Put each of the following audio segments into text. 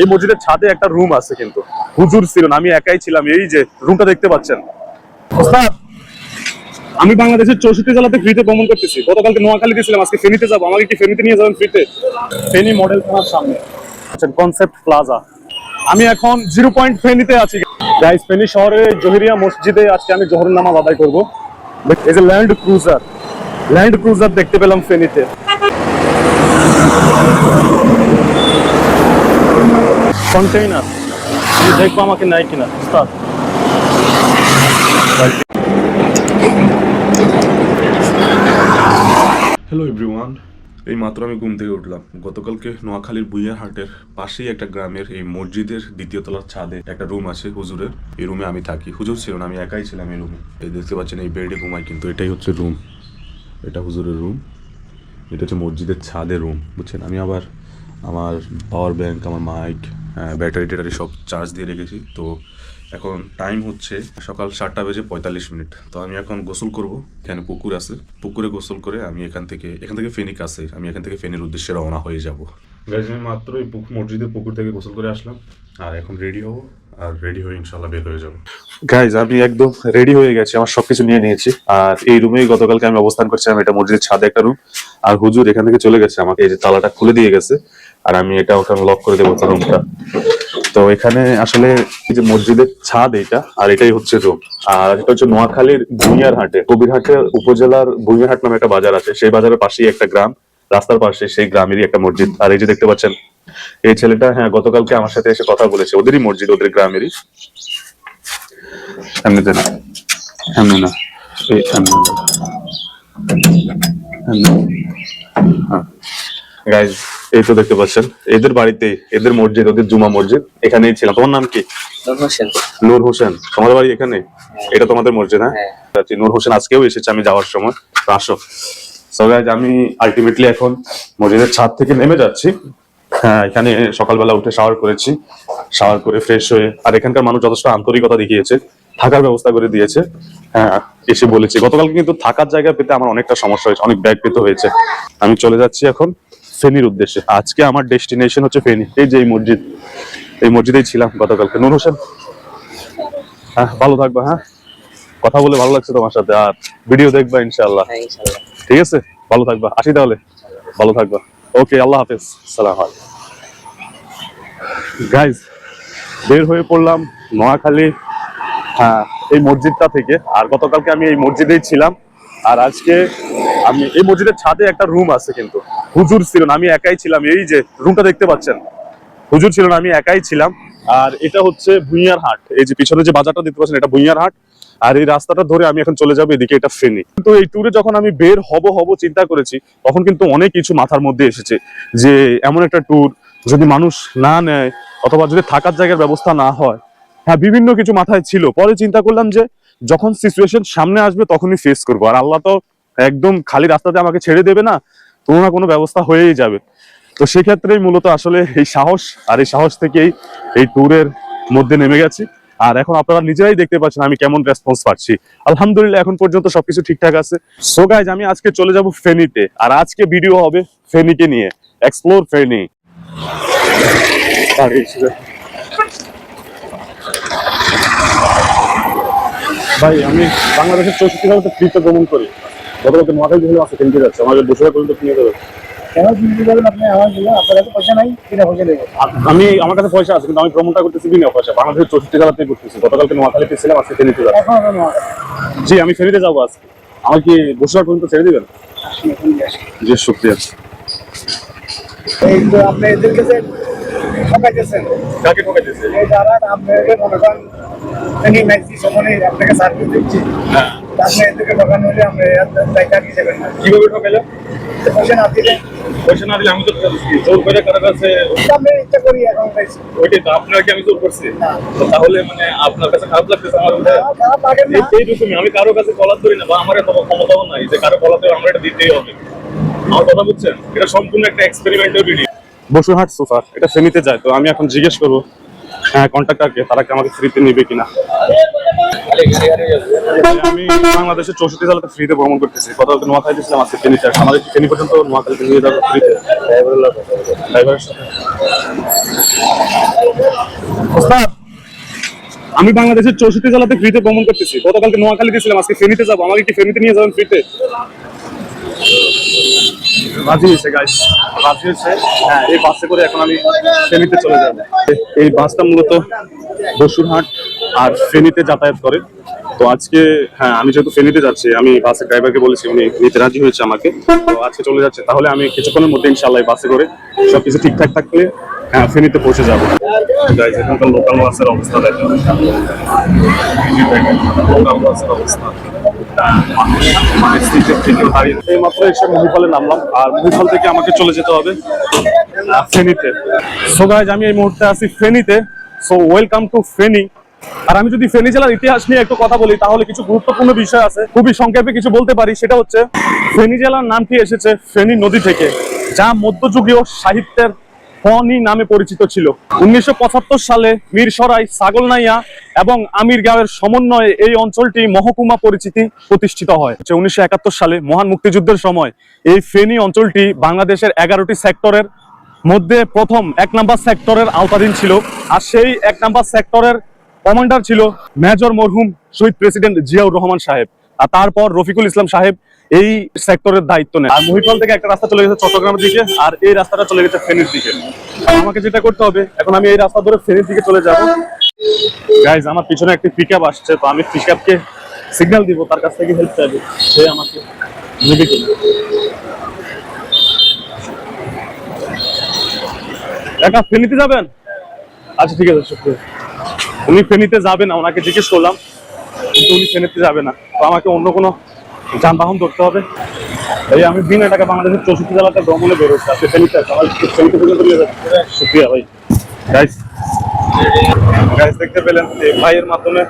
এই মসজিদের ছাদে একটা রুম আছে কিন্তু। হুজুর ছিল আমি একাই ছিলাম। এই যে রুমটা দেখতে পাচ্ছেন? আমি বাংলাদেশের চৌষট্টি জেলাতে ফ্রিতে ভ্রমণ করতেছি। গতকালকে নোয়াখালীতে ছিলাম আজকে ফেনীতে যাব। আমাকে কি ফেনীতে নিয়ে যাবেন ফ্রিতে? ফেনী মডেল থানার সামনে। আচ্ছা কনসেপ্ট প্লাজা আমি এখন জিরো পয়েন্ট ফেনীতে আছি। গাইস ফেনী শহরে জহিরিয়া মসজিদে আজকে আমি জহর নামাজ আদায় করব। এই যে ল্যান্ড ক্রুজার ল্যান্ড ক্রুজার দেখতে পেলাম ফেনীতে। কন্টেইনার দেখব আমাকে নাই কিনা, উস্তাদ। হ্যালো এভরিওয়ান এই মাত্র আমি ঘুম থেকে উঠলাম। গতকালকে নোয়াখালীর বুইয়ার হাটের পাশেই একটা গ্রামের এই মসজিদের দ্বিতীয় তলার ছাদে একটা রুম আছে হুজুরের। এই রুমে আমি থাকি। হুজুর ছিল না আমি একাই ছিলাম এই রুমে এই দেখতে পাচ্ছেন, এই বেডে ঘুমাই, কিন্তু এটাই হচ্ছে রুম এটা হুজুরের রুম এটা হচ্ছে মসজিদের ছাদের রুম বুঝছেন? আমি আবার আমার পাওয়ার ব্যাংক আমার মাইক ব্যাটারি ট্যাটারি সব চার্জ দিয়ে রেখেছি। তো এখন টাইম হচ্ছে সকাল সাতটা বেজে পঁয়তাল্লিশ মিনিট। তো আমি এখন গোসল করব। এখানে পুকুর আছে। পুকুরে গোসল করে আমি এখান থেকে এখান থেকে ফেনিক আছে আমি এখান থেকে ফেনীর উদ্দেশ্যে রওনা হয়ে যাব। গাইজ আমি মাত্র এই মসজিদের পুকুর থেকে গোসল করে আসলাম। আর এখন রেডি হব। আর রেডি হয়ে ইনশাল্লাহ বের হয়ে যাব। গাইজ আমি একদম রেডি হয়ে গেছি। আমার সবকিছু নিয়ে নিয়েছি। আর এই রুমেই গতকালকে আমি অবস্থান করছিলাম এটা মসজিদের ছাদে একটা রুম আর হুজুর এখান থেকে চলে গেছে আমাকে। এই যে তালাটা খুলে দিয়ে গেছে। আর আমি এটা ওখানে লক করে দেবো রুমটা তো এখানে আসলে যে মসজিদের ছাদ এটা, আর এটাই হচ্ছে রুম আর এটা হচ্ছে নোয়াখালীর ভুইয়ার হাটে। কবিরহাটের উপজেলার ভুইয়ারহাট নামে একটা বাজার আছে। সেই বাজারের পাশেই একটা গ্রাম। রাস্তার পাশে সেই গ্রামেরই একটা মসজিদ। আর এই যে দেখতে পাচ্ছেন, এই ছেলেটা হ্যাঁ গতকালকে আমার সাথে এসে কথা বলেছে। ওদেরই মসজিদ, ওদের গ্রামেরই। এমনিতে না। গাইজ এই তো দেখতে পাচ্ছেন। এদের বাড়িতে এদের মসজিদ ওদের জুমা মসজিদ এখানেই ছিলাম। তোমার নাম কি? নূর হোসেন। তোমাদের বাড়ি এখানে? এটা তোমাদের মসজিদ হ্যাঁ? হ্যাঁ। আচ্ছা, নূর হোসেন আজকেও এসেছে আমি যাওয়ার সময়। তো আসো। Guys, আমি আলটিমেটলি এখন মসজিদের ছাদ থেকে নেমে যাচ্ছি। হ্যাঁ এখানে সকালবেলা উঠে শাওয়ার করেছি। শাওয়ার করে ফ্রেশ হয়ে আর এখানকার মানুষ যথেষ্ট আন্তরিকতা দেখিয়েছে থাকার ব্যবস্থা করে দিয়েছে। হ্যাঁ এসে বলেছে। গতকালকে কিন্তু থাকার জায়গা পেতে আমার অনেকটা সমস্যা হয়েছে অনেক ব্যাগ পেতে হয়েছে। আমি চলে যাচ্ছি এখন। ফেনীর উদ্দেশ্যে। আজকে আমার ডেস্টিনেশন হচ্ছে ফেনী। এই যে এই মসজিদ এই মসজিদেই ছিলাম গতকালকে। নূর হোসেন হ্যাঁ ভালো থাকবা হ্যাঁ? কথা বলে ভালো লাগছে তোমার সাথে আর ভিডিও দেখবা ইনশাআল্লাহ। হ্যাঁ ইনশাল্লাহ ঠিক আছে? ভালো থাকবা। আসি তাহলে? ভালো থাকবা। ওকে আল্লাহ হাফেজ। সালাম গাইজ বের হয়ে পড়লাম নোয়াখালী হ্যাঁ এই মসজিদটা থেকে। আর গতকালকে আমি এই মসজিদেই ছিলাম। আর আজকে আমি এই মসজিদের ছাদে একটা রুম আছে কিন্তু। হুজুর ছিল না, আমি একাই ছিলাম। এই যে রুমটা দেখতে পাচ্ছেন? হুজুর ছিল না, আমি একাই ছিলাম। আর এটা হচ্ছে ভুইয়ার হাট। এই যে পিছনে যে বাজারটা দেখতে পাচ্ছেন, এটা ভুইয়ার হাট। আর এই রাস্তাটা ধরে আমি এখন চলে যাব, এদিকে এটা ফেনি। কিন্তু এই ট্যুরে যখন আমি বের হব হব চিন্তা করেছি, তখন কিন্তু অনেক কিছু মাথার মধ্যে এসেছে যে এমন একটা ট্যুর যদি মানুষ না নেয় অথবা যদি থাকার জায়গার ব্যবস্থা না হয় হ্যাঁ বিভিন্ন কিছু মাথায় ছিল। পরে চিন্তা করলাম যে যখন সিচুয়েশন সামনে আসবে, তখনই ফেস করব। আর আল্লাহ তো একদম খালি রাস্তাতে আমাকে ছেড়ে দেবে না। কোনো না কোনো ব্যবস্থা হয়েই যাবে। তো সেক্ষেত্রেই মূলত আসলে এই সাহস আর এই সাহস থেকেই এই ট্যুরের মধ্যে নেমে গেছি। আর এখন আপনারা নিজেরাই দেখতে পাচ্ছেন আমি কেমন রেসপন্স পাচ্ছি। আলহামদুলিল্লাহ এখন পর্যন্ত সবকিছু ঠিকঠাক আছে। সো গাইজ আমি আজকে চলে যাব ফেনীতে। আর আজকে ভিডিও হবে ফেনীকে নিয়ে। এক্সপ্লোর ফেনী। ভাই, আমি বাংলাদেশের চৌষট্টি ফ্রিতে ভ্রমণ করি। গতকালকে নোয়াখালী জেলা আছে কেন্দ্রে যাচ্ছে আমাদের বসে পর্যন্ত কিনে দেবে কেন চিন্তা করবেন আপনি আমার জন্য? আপনার কাছে পয়সা নাই কিনা পয়সা নেই? আমি আমার কাছে পয়সা আছে কিন্তু আমি ভ্রমণটা করতেছি বিনা পয়সা। বাংলাদেশের চৌষট্টি জেলাতে করতেছি গতকালকে নোয়াখালীতে ছিলাম আজকে ফেনীতে এখন জি আমি ফেনীতে যাব আজকে। আমার কি বসুরহাট পর্যন্ত ছেড়ে দিবেন? জি শুক্রিয়া এই তো আপনি এদের কাছে ঠকাইতেছেন। কাকে ঠকাইতেছে এই যারা আপনাকে মনে করেন তিনি ম্যাক্সি সময় আপনাকে সার্ভিস দিচ্ছি হ্যাঁ। আপনি এদেরকে ঠকানো হলে আপনি দায়িত্ব কি কীভাবে ঠকাইলাম পয়সা না দিলে। পয়সা না দিলে আমি তো জোর করে কারও কাছে? আমি ইচ্ছা করি এখন ওইটাই তো আপনার কি আমি জোর করছি? না। তাহলে মানে আপনার কাছে খারাপ লাগতেছে আমার উপরে? খারাপ লাগে না। এই- এইরকমই আমি কারও কাছে কলার ধরি না বা আমার এত ক্ষমতাও নাই যে কারও কলাতে আমরা এটা দিতেই হবে। আমার কথা বুঝছেন? এটা সম্পূর্ণ একটা এক্সপেরিমেন্টাল ভিডিও বসুরহাট সোফা এটা ফেনীতে যায় তো আমি এখন জিজ্ঞেস করব কন্ট্রাক্টরকে তারা কি আমাকে ফ্রিতে নিবে কিনা? আমি বাংলাদেশের চৌষট্টি জেলাতে ফ্রিতে ভ্রমণ করতেছি। গতকালকে নোয়াখালী ছিলাম আজকে ফেনীতে। আমাদের ফেনী পর্যন্ত নোয়াখালীতে নিয়ে যাব ফ্রিতে ড্রাইভারের সাথে। আমি বাংলাদেশের চৌষট্টি জেলাতে ফ্রিতে ভ্রমণ করতেছি। গতকালকে নোয়াখালী গেছিলাম আজকে ফেনীতে যাব। আমাকে কি ফেনীতে নিয়ে যাবেন ফ্রিতে রাজি হয়েছে গাইস রাজি হয়েছে। হ্যাঁ এই বাসে করে এখন আমি ফেনীতে চলে যাব। এই বাসটা মূলত বসুরহাট আর ফেনীতে যাতায়াত করে। তো আজকে হ্যাঁ আমি যেহেতু ফেনীতে যাচ্ছি, আমি বাসের ড্রাইভারকে বলেছি, উনি নিতে রাজি হয়েছে আমাকে। তো আজকে চলে যাচ্ছে। তাহলে আমি কিছুক্ষণের মধ্যে ইনশাল্লাহ বাসে করে সবকিছু ঠিকঠাক থাকলে হ্যাঁ ফেনীতে পৌঁছে যাব। গাইস এখানকার লোকাল বাসের অবস্থা দেখেন। লোকাল বাসের অবস্থা এই মাত্র এসে মহিপালে নামলাম, আর মহিপাল থেকে আমাকে চলে যেতে হবে ফেনীতে। সো গাইজ আমি এই মুহূর্তে আছি ফেনীতে। So welcome to Feni. আর আমি যদি ফেনী জেলার ইতিহাস নিয়ে একটু কথা বলি, তাহলে কিছু গুরুত্বপূর্ণ বিষয় আছে। খুবই সংক্ষেপে কিছু বলতে পারি, সেটা হচ্ছে, ফেনী জেলার নামটি এসেছে? ফেনী নদী থেকে, যা মধ্যযুগীয় সাহিত্যের ফনি নামে পরিচিত ছিল। উনিশশো পঁচাত্তর সালে মিরসরাই ছাগলনাইয়া এবং আমির গাঁয়ের সমন্বয়ে এই অঞ্চলটি মহকুমা পরিচিতি প্রতিষ্ঠিত হয়। উনিশশো একাত্তর সালে মহান মুক্তিযুদ্ধের সময় এই ফেনী অঞ্চলটি বাংলাদেশের এগারোটি সেক্টরের মধ্যে প্রথম এক নাম্বার সেক্টরের আওতাধীন ছিল আর সেই এক নাম্বার সেক্টরের কমান্ডার ছিল মেজর মরহুম শহীদ প্রেসিডেন্ট জিয়াউর রহমান সাহেব। আর তারপর রফিকুল ইসলাম সাহেব এই সেক্টরের দায়িত্ব নেয় আর মহিপাল থেকে একটা রাস্তা চলে গেছে চট্টগ্রামের দিকে, আর এই রাস্তাটা চলে গেছে ফেনীর দিকে। আমাকে যেটা করতে হবে, এখন আমি এই রাস্তা ধরে ফেনীর দিকে চলে যাব। গাইজ আমার পিছনে একটি পিক আসছে, তো আমি পিক আপকে সিগন্যাল দিব, তার কাছ থেকে হেল্প চাইব। সে আমাকে একা যাবেন? আচ্ছা ঠিক আছে, শুক্রিয়া। উনি ফেনীতে যাবে না, ওনাকে জিজ্ঞেস করলাম, কিন্তু উনি ফেনীতে যাবে না। আমাকে অন্য কোনো যানবাহন ধরতে হবে। এই আমি বিনা টাকা বাংলাদেশের চৌষট্টি জেলাতে ভ্রমণে বেরোচ্ছি। আপনি শুক্রিয়া ভাই। গাইস গাইস দেখতে পেলেন এই ভাইয়ের মাধ্যমে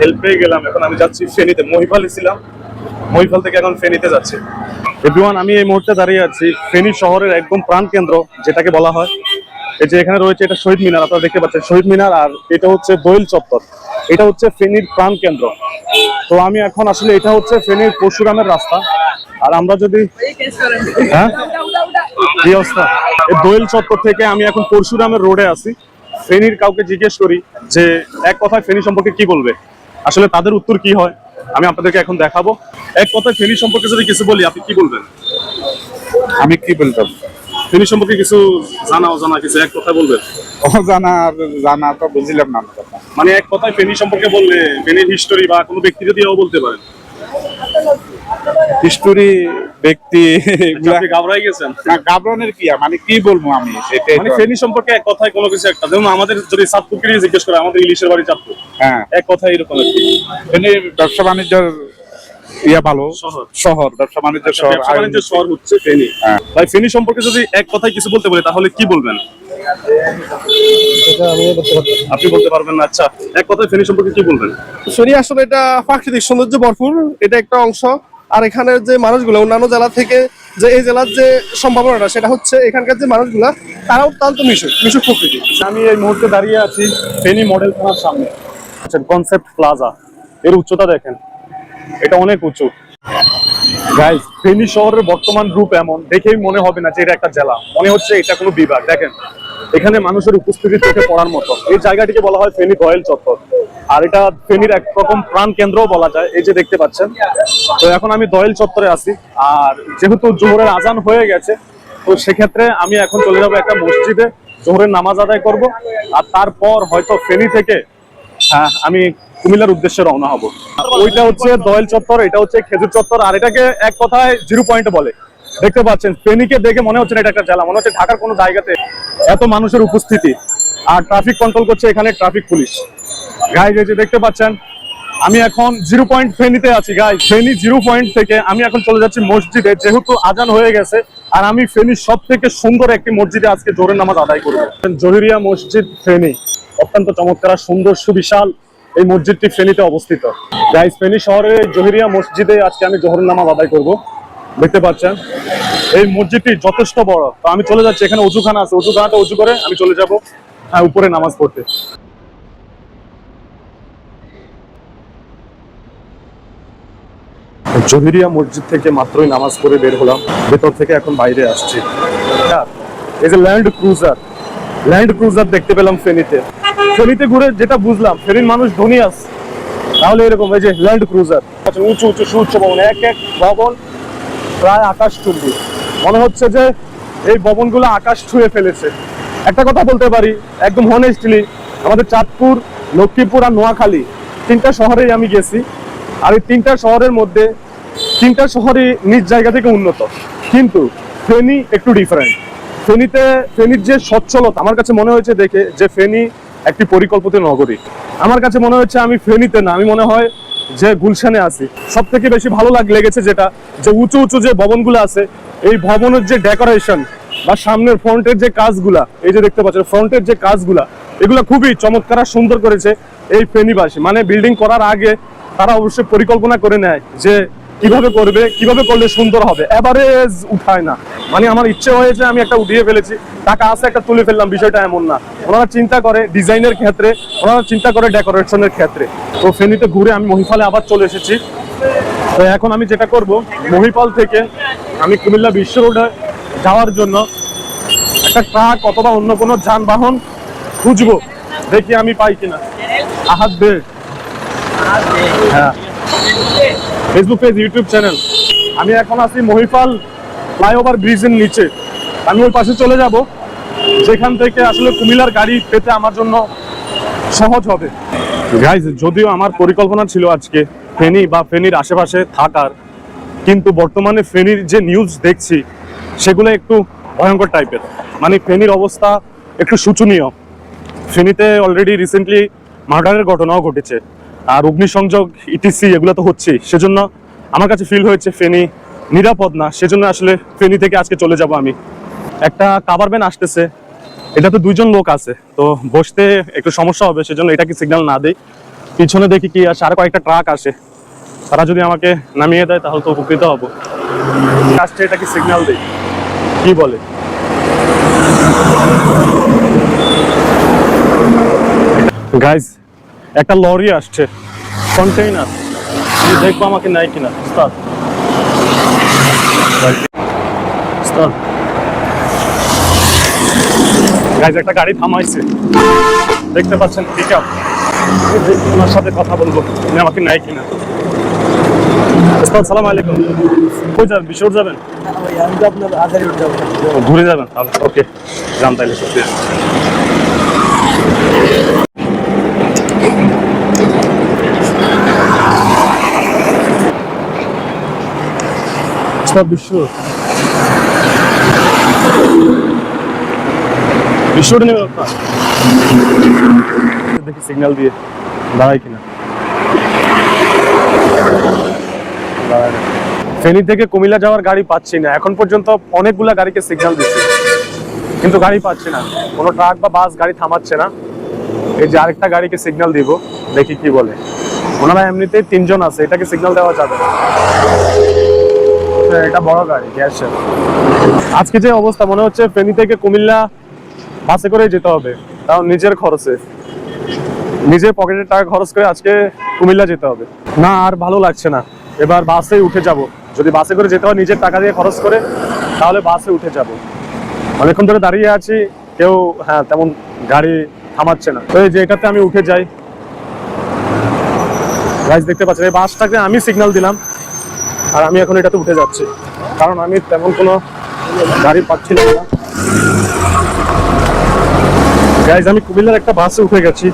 হেল্প পেয়ে গেলাম। এখন আমি যাচ্ছি ফেনীতে। মহিফালে ছিলাম। মহিফাল থেকে এখন ফেনীতে যাচ্ছি। এভরিওয়ান আমি এই মুহূর্তে দাঁড়িয়ে আছি ফেনী শহরের একদম প্রাণ কেন্দ্র, যেটাকে বলা হয়। এই যে এখানে রয়েছে এটা শহীদ মিনার, আপনারা দেখতে পাচ্ছেন। শহীদ মিনার আর এটা হচ্ছে দোয়েল চত্বর। এটা হচ্ছে ফেনীর প্রাণ কেন্দ্র। তো আমি এখন আসলে এটা হচ্ছে ফেনীর পরশুরামের রাস্তা। আর আমরা যদি হ্যাঁ? দোয়েল চত্বর থেকে আমি এখন পরশুরামের রোডে আছি। ফেনীর কাউকে জিজ্ঞেস করি যে এক কথায় ফেনী সম্পর্কে কি বলবে? আসলে তাদের উত্তর কি হয়? আমি আপনাদেরকে এখন দেখাবো। এক কথায় ফেনী সম্পর্কে যদি কিছু বলি, আপনি কি বলবেন? আমি কি বলতাম? ফেনী সম্পর্কে কিছু জানা অজানা কিছু এক কথায় বলবেন? অজানা জানা তো বুঝলাম না মানে এক কথায় ফেনী সম্পর্কে বললে ফেনীর হিস্টোরি বা কোনো ব্যক্তি যদিও বলতে পারেন? হিস্টোরি ব্যক্তি এগুলা গেছেন। না গাবরনের কি? মানে কি বলব আমি? সেটাই মানে। ফেনী সম্পর্কে এক কথায় কোনো কিছু একটা যেমন আমাদের যদি চাঁদপুরকে জিজ্ঞেস করে আমাদের ইলিশের বাড়ি চাঁদপুর হ্যাঁ। এক কথায় এরকম এখানে ব্যবসা বাণিজ্যের ইয়া ভালো। শহর। শহর ব্যবসা বাণিজ্যের শহর বাণিজ্যের শহর হচ্ছে ফেনী। হ্যাঁ। ভাই ফেনী সম্পর্কে যদি এক কথায় কিছু বলতে বলে তাহলে কি বলবেন? আপনি বলতে পারবেন না আচ্ছা। এক কথায় ফেনী সম্পর্কে কি বলবেন? ফেনী আসলে এটা প্রাকৃতিক সৌন্দর্য ভরপুর এটা একটা অংশ। আর এখানের যে মানুষগুলো অন্যান্য জেলা থেকে যে এই জেলার যে সম্ভাবনাটা সেটা হচ্ছে এখানকার যে মানুষগুলা তারা অত্যন্ত মিশুক মিশুক প্রকৃতি। আমি এই মুহূর্তে দাঁড়িয়ে আছি ফেনী মডেল থানার সামনে। আচ্ছা কনসেপ্ট প্লাজা এর উচ্চতা দেখেন। এটা অনেক উঁচু। গাইজ ফেনী শহরের বর্তমান রূপ এমন, দেখেই মনে হবে না যে এটা একটা জেলা। মনে হচ্ছে এটা কোনো বিভাগ। দেখেন, এখানে মানুষের উপস্থিতি থেকে পড়ার মতো। এই জায়গাটিকে বলা হয় ফেনী রয়েল চত্বর। আর এটা ফেনীর এক রকম প্রাণ কেন্দ্রও বলা যায়, এই যে দেখতে পাচ্ছেন। তো এখন আমি দয়েল চত্বরে আছি। আর যেহেতু জোহরের আজান হয়ে গেছে, তো সেক্ষেত্রে আমি এখন চলে যাব একটা মসজিদে, জোহরের নামাজ আদায় করব। আর তারপর হয়তো ফেনী থেকে হ্যাঁ আমি কুমিল্লার উদ্দেশ্যে রওনা হব। ওইটা হচ্ছে দয়েল চত্বর, এটা হচ্ছে খেজুর চত্বর, আর এটাকে এক কথায় জিরো পয়েন্ট বলে। দেখতে পাচ্ছেন, ফেনীকে দেখে মনে হচ্ছে না এটা একটা জেলা, মনে হচ্ছে ঢাকার কোনো জায়গাতে এত মানুষের উপস্থিতি। আর ট্রাফিক কন্ট্রোল করছে এখানে ট্রাফিক পুলিশ। গাইজ এই যে দেখতে পাচ্ছেন, আমি এখন জিরো পয়েন্ট ফেনীতে আছি। গাইজ ফেনী জিরো পয়েন্ট থেকে আমি এখন চলে যাচ্ছি মসজিদে, যেহেতু আজান হয়ে গেছে, আর আমি ফেনীর সব থেকে সুন্দর একটি মসজিদে আজকে জোরের নামাজ আদায় করব। জহিরিয়া মসজিদ, ফেনী। অত্যন্ত চমৎকার, সুন্দর, সুবিশাল। এই মসজিদটি ফেনীতে অবস্থিত। গাইজ ফেনী শহরের জহিরিয়া মসজিদে আজকে আমি জোহরের নামাজ আদায় করব। দেখতে পাচ্ছেন? এই মসজিদটি যথেষ্ট বড়। তো আমি চলে যাচ্ছি, এখানে উজুখানা আছে। উজুখানাটা উজু করে আমি চলে যাব হ্যাঁ উপরে নামাজ পড়তে। জহিরিয়া মসজিদ থেকে মাত্রই নামাজ পড়ে বের হলাম। ভেতর থেকে এখন বাইরে আসছি। আর এই যে ল্যান্ড ক্রুজার ল্যান্ড ক্রুজার দেখতে পেলাম ফেনীতে। ফেনীতে ঘুরে যেটা বুঝলাম, ফেনীর মানুষ ধনী আছে। তাহলে এরকম যে ল্যান্ড ক্রুজার উঁচু উঁচু, সুউচ্চ ভবন, এক এক ভবন প্রায় আকাশ চুম্বি। মনে হচ্ছে যে এই ভবনগুলো আকাশ ছুঁয়ে ফেলেছে। একটা কথা বলতে পারি, একদম হনেস্টলি আমাদের চাঁদপুর, লক্ষ্মীপুর আর নোয়াখালী, তিনটা শহরেই আমি গেছি। আর এই তিনটা শহরের মধ্যে, তিনটা শহরই নিজ জায়গা থেকে উন্নত। কিন্তু ফেনী একটু ডিফারেন্ট ফেনীতে, ফেনীর যে সচ্ছলতা, আমার কাছে মনে হয়েছে দেখে যে ফেনী একটি পরিকল্পিত নগরী। আমার কাছে মনে হচ্ছে আমি ফেনীতে না, আমি মনে হয় যে গুলশানে আছি। সব থেকে বেশি ভালো লাগ লেগেছে যেটা, যে উঁচু উঁচু যে ভবনগুলো আছে, এই ভবনের যে ডেকোরেশন বা সামনের ফ্রন্টের যে কাজগুলা, এই যে দেখতে পাচ্ছেন, ফ্রন্টের যে কাজগুলা, এগুলো খুবই চমৎকার আর সুন্দর করেছে এই ফেনীবাসী। মানে বিল্ডিং করার আগে তারা অবশ্যই পরিকল্পনা করে নেয় যে কীভাবে করবে, কীভাবে করলে সুন্দর হবে? এভারেজ উঠায় না। মানে আমার ইচ্ছে হয়েছে আমি একটা উঠিয়ে ফেলেছি। টাকা আছে, একটা তুলে ফেললাম, বিষয়টা এমন না। ওনারা চিন্তা করে ডিজাইনের ক্ষেত্রে, ওনারা চিন্তা করে ডেকোরেশনের ক্ষেত্রে। তো ফেনীতে ঘুরে আমি মহিফালে আবার চলে এসেছি। তো এখন আমি যেটা করব, মহিপাল থেকে আমি কুমিল্লা বিশ্ব রোডে যাওয়ার জন্য একটা ট্রাক অথবা অন্য কোনো যানবাহন খুঁজবো। দেখি আমি পাই কিনা। আহাত বেগ হ্যাঁ। ফেসবুক পেজ ইউটিউব চ্যানেল আমি এখন আছি মহিপাল ফ্লাইওভার ব্রিজের নিচে। আমি ওই পাশে চলে যাব, যেখান থেকে আসলে কুমিল্লার গাড়ি পেতে আমার জন্য সহজ হবে। গাইজ যদিও আমার পরিকল্পনা ছিল আজকে ফেনী বা ফেনীর আশেপাশে থাকার, কিন্তু বর্তমানে ফেনীর যে নিউজ দেখছি, সেগুলো একটু ভয়ঙ্কর টাইপের মানে ফেনীর অবস্থা একটু শোচনীয়। ফেনীতে অলরেডি রিসেন্টলি মার্ডারের ঘটনাও ঘটেছে। আর অগ্নিসংযোগ ইটিসি এগুলো তো হচ্ছেই। সেজন্য আমার কাছে ফিল হয়েছে ফেনী নিরাপদ না, সেজন্য আসলে ফেনী থেকে আজকে চলে যাব আমি। একটা কাবার ভ্যান আসতেছে এটা তো দুইজন লোক আছে, তো বসতে একটু সমস্যা হবে, সেজন্য এটাকে সিগন্যাল না দেই। পিছনে দেখি কি আসে আর কয়েকটা ট্রাক আসে। তারা যদি আমাকে নামিয়ে দেয়, তাহলে তো উপকৃত হব। আসছে এটাকে সিগন্যাল দেই, কি বলে? গাইজ একটা লরি আসছে কন্টেইনার দেখব আমাকে নাই কিনা, উস্তাদ। উস্তাদ। গাইজ একটা গাড়ি থামাইছে। দেখতে পাচ্ছেন ঠিক আছে ওনার সাথে কথা বলব, উনি আমাকে নাই কিনা। সালাম আলাইকুম। কই যাবেন বিশোর যাবেন? ঘুরে যাবেন ওকে যান তাইলে বিশ্ব। বিশ্বটা দেখি সিগন্যাল দিয়ে কিনা। ফেনী থেকে কুমিল্লা যাওয়ার গাড়ি পাচ্ছি না। এখন পর্যন্ত অনেকগুলা গাড়িকে সিগন্যাল দিচ্ছি। কিন্তু গাড়ি পাচ্ছি না। কোনো ট্রাক বা বাস গাড়ি থামাচ্ছে না। এই যে আরেকটা গাড়িকে সিগন্যাল দিব, দেখি কি বলে। ওনারা এমনিতেই তিনজন আছে, এটাকে সিগন্যাল দেওয়া যাবে না। এটা বড় গাড়ি গ্যাসের আজকে যে অবস্থা, মনে হচ্ছে ফেনী থেকে কুমিল্লা বাসে করে যেতে হবে। তাও নিজের খরচে। নিজের পকেটের টাকা খরচ করে আজকে কুমিল্লা যেতে হবে। না, আর ভালো লাগছে না। এবার বাসে উঠে যাব। যদি বাসে করে যেতে হয়, নিজের টাকা দিয়ে খরচ করে, তাহলে বাসে উঠে যাব। অনেকক্ষণ ধরে দাঁড়িয়ে আছি, কেউ হ্যাঁ তেমন গাড়ি থামাচ্ছে না। তো এই যে এটাতে আমি উঠে যাই। গাইজ দেখতে পাচ্ছেন, এই বাসটাকে আমি সিগন্যাল দিলাম। আর আমি এখন এটাতে উঠে যাচ্ছি। কারণ আমি তেমন কোনো গাড়ি পাচ্ছিলাম না। গাইজ আমি কুমিল্লার একটা বাসে উঠে গেছি।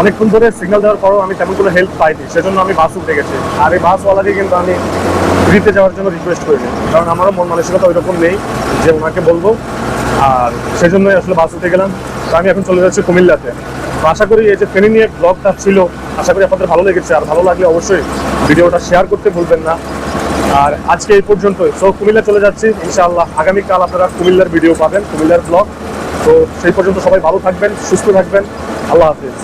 অনেকক্ষণ ধরে সিগন্যাল দেওয়ার পরও আমি তেমন কোনো হেল্প পাইনি। সেজন্য আমি বাসে উঠে গেছি। আর এই বাসওয়ালাকে কিন্তু আমি ফ্রিতে যাওয়ার জন্য রিকোয়েস্ট করিনি। কারণ আমারও মন মানসিকতা ওই রকম নেই যে ওনাকে বলব। আর সেজন্যই আসলে বাস উঠে গেলাম। তো আমি এখন চলে যাচ্ছি কুমিল্লাতে। আশা করি এই যে ফেনী নিয়ে ব্লগটা ছিল, আশা করি আপনাদের ভালো লেগেছে। আর ভালো লাগলে অবশ্যই ভিডিওটা শেয়ার করতে ভুলবেন না। আর আজকে এই পর্যন্তই। সো কুমিল্লা চলে যাচ্ছি, ইনশাআল্লাহ আগামীকাল আপনারা কুমিল্লার ভিডিও পাবেন, কুমিল্লার ব্লগ তো সেই পর্যন্ত সবাই ভালো থাকবেন, সুস্থ থাকবেন। আল্লাহ হাফিজ।